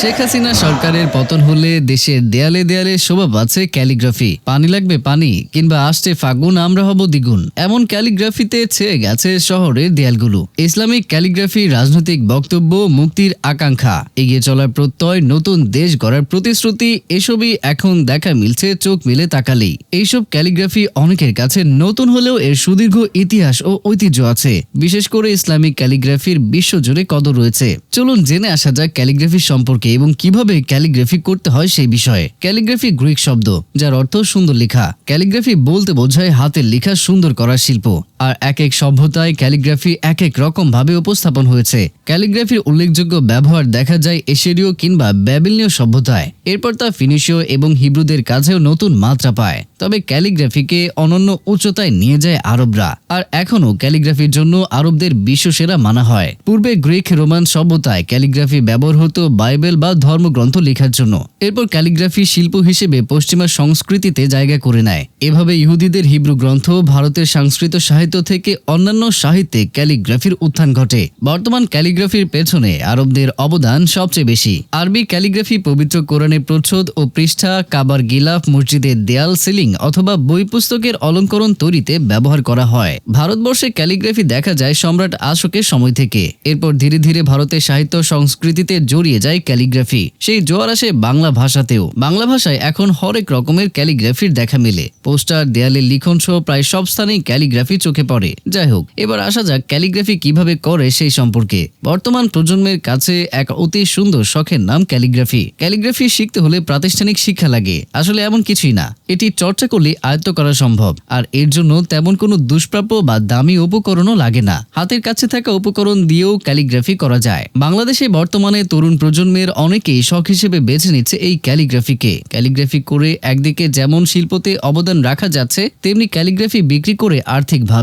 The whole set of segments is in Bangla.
শেখ হাসিনা সরকারের পতন হলে দেশের দেয়ালে দেয়ালে শোভা পাচ্ছে ক্যালিগ্রাফি। পানি লাগবে পানি, কিংবা আসছে ফাগুন, আমরা হব দ্বিগুণ। এমন ক্যালিগ্রাফিতে ছেয়ে গেছে শহরের দেয়ালগুলো। ইসলামিক ক্যালিগ্রাফি রাজনৈতিক বক্তব্য, মুক্তির আকাঙ্ক্ষা। এগিয়ে চলার প্রত্যয়, নতুন দেশ গড়ার প্রতিশ্রুতি, এসবই এখন দেখা মিলছে, চোখ মিলে তাকালেই। এইসব ক্যালিগ্রাফি অনেকের কাছে নতুন হলেও এর সুদীর্ঘ ইতিহাস ও ঐতিহ্য আছে। বিশেষ করে ইসলামিক ক্যালিগ্রাফির বিশ্বজুড়ে কদর রয়েছে। চলুন জেনে আসা যাক ক্যালিগ্রাফি সম্পর্কে। এবং কীভাবে ক্যালিগ্রাফি করতে হয় সেই বিষয়ে? ক্যালিগ্রাফি গ্রিক শব্দ, যার অর্থ সুন্দর লেখা। ক্যালিগ্রাফি বলতে বোঝায় হাতের লেখা সুন্দর করার শিল্প। আর এক এক সভ্যতায় ক্যালিগ্রাফি এক এক রকম ভাবে উপস্থাপন হয়েছে। ক্যালিগ্রাফির উল্লেখযোগ্য ব্যবহার দেখা যায় এশিয়ারীয় কিংবা ব্যাবিলীয় সভ্যতায়। এরপর তা ফিনিশীয় এবং হিব্রুদের কাছেও নতুন মাত্রা পায়। তবে ক্যালিগ্রাফিকে অনন্য উচ্চতায় নিয়ে যায় আরবরা। আর এখনও ক্যালিগ্রাফির জন্য আরবদের বিশ্বসেরা মানা হয়। পূর্বে গ্রিক রোমান সভ্যতায় ক্যালিগ্রাফি ব্যবহার হতো বাইবেল বা ধর্মগ্রন্থ লেখার জন্য। এরপর ক্যালিগ্রাফি শিল্প হিসেবে পশ্চিমা সংস্কৃতিতে জায়গা করে নেয়। এভাবে ইহুদিদের হিব্রু গ্রন্থ, ভারতের সংস্কৃত সাহিত্য থেকে অন্যান্য সাহিত্যে ক্যালিগ্রাফির উত্থান ঘটে। বর্তমান ক্যালিগ্রাফির পেছনে আরবদের অবদান সবচেয়ে বেশি। আরবি ক্যালিগ্রাফি পবিত্র কোরআনের প্রচ্ছদ ও পৃষ্ঠা, কাবার গিলাফ, মসজিদের দেয়াল সিলিং অথবা বই পুস্তকের অলঙ্করণ তৈরিতে ব্যবহার করা হয়। ভারতবর্ষে ক্যালিগ্রাফি দেখা যায় সম্রাট আশোকের সময় থেকে। এরপর ধীরে ধীরে ভারতের সাহিত্য সংস্কৃতিতে জড়িয়ে যায় ক্যালিগ্রাফি। সেই জোয়ার আসে বাংলা ভাষাতেও। বাংলা ভাষায় এখন হরেক রকমের ক্যালিগ্রাফির দেখা মেলে। পোস্টার দেয়ালে লিখন সহ প্রায় সব স্থানেই ক্যালিগ্রাফি চোখে পড়ে। যাই হোক, এবার আসা যাক ক্যালিগ্রাফি কীভাবে করে সেই সম্পর্কে। বর্তমান প্রজন্মের কাছে এক অতি সুন্দর শখের নাম ক্যালিগ্রাফি। ক্যালিগ্রাফি শিখতে হলে প্রাতিষ্ঠানিক শিক্ষা লাগে। আসলে এমন কিছুই না। এটি চর্চা করলে আয়ত্ত করা সম্ভব। আর এর জন্য তেমন কোনো দুষ্প্রাপ্য বা দামি উপকরণও লাগে না। হাতের কাছে থাকা উপকরণ দিয়েও ক্যালিগ্রাফি করা যায়। বাংলাদেশে বর্তমানে তরুণ প্রজন্মের অনেকেই শখ হিসেবে বেছে নিচ্ছে এই ক্যালিগ্রাফিকে। ক্যালিগ্রাফি করে একদিকে যেমন শিল্পতে অবদান রাখা যাচ্ছে, তেমনি ক্যালিগ্রাফি বিক্রি করে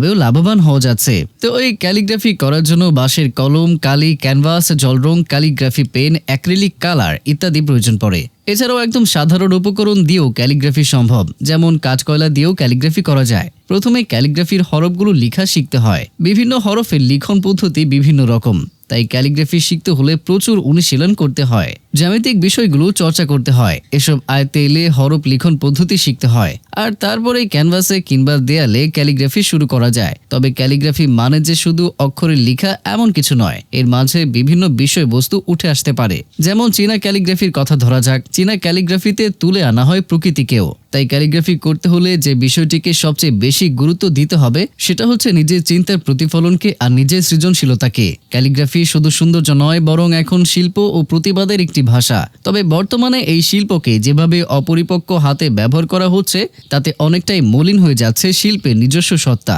আর্থিকভাবেও লাভবান হওয়া যাচ্ছে। তো এই ক্যালিগ্রাফি করার জন্য বাঁশের কলম, কালি, ক্যানভাস, জলরং, ক্যালিগ্রাফি পেন, অ্যাক্রিলিক কালার ইত্যাদি প্রয়োজন পড়ে। এছাড়াও একদম সাধারণ উপকরণ দিয়েও ক্যালিগ্রাফি সম্ভব, যেমন কাঁচকয়লা দিয়েও ক্যালিগ্রাফি করা যায়। প্রথমে ক্যালিগ্রাফির হরফগুলো লেখা শিখতে হয়। বিভিন্ন হরফের লিখন পদ্ধতি বিভিন্ন রকম, তাই ক্যালিগ্রাফি শিখতে হলে প্রচুর অনুশীলন করতে হয়। জ্যামিতিক বিষয়গুলো চর্চা করতে হয়। এসব আয়তে এলে হরফ লিখন পদ্ধতি শিখতে হয়। আর তারপরে ক্যানভাসে কিংবা দেয়ালে ক্যালিগ্রাফি শুরু করা যায়। তবে ক্যালিগ্রাফি মানে যে শুধু অক্ষরের লেখা এমন কিছু নয়। এর মাঝে বিভিন্ন বিষয়বস্তু উঠে আসতে পারে। যেমন চীনা ক্যালিগ্রাফির কথা ধরা যাক। চীনা ক্যালিগ্রাফিতে তুলে আনা হয় প্রকৃতিকেও তাই ক্যালিগ্রাফি করতে হলে যে বিষয়টিকে সবচেয়ে বেশি গুরুত্ব দিতে হবে, সেটা হচ্ছে নিজের চিন্তার প্রতিফলনকে আর নিজের সৃজনশীলতাকে। ক্যালিগ্রাফি শুধু সৌন্দর্য নয়, বরং এখন শিল্প ও প্রতিবাদের একটি ভাষা। তবে বর্তমানে এই শিল্পকে যেভাবে অপরিপক্ক হাতে ব্যবহার করা হচ্ছে, তাতে অনেকটাই মলিন হয়ে যাচ্ছে শিল্পের নিজস্ব সত্তা।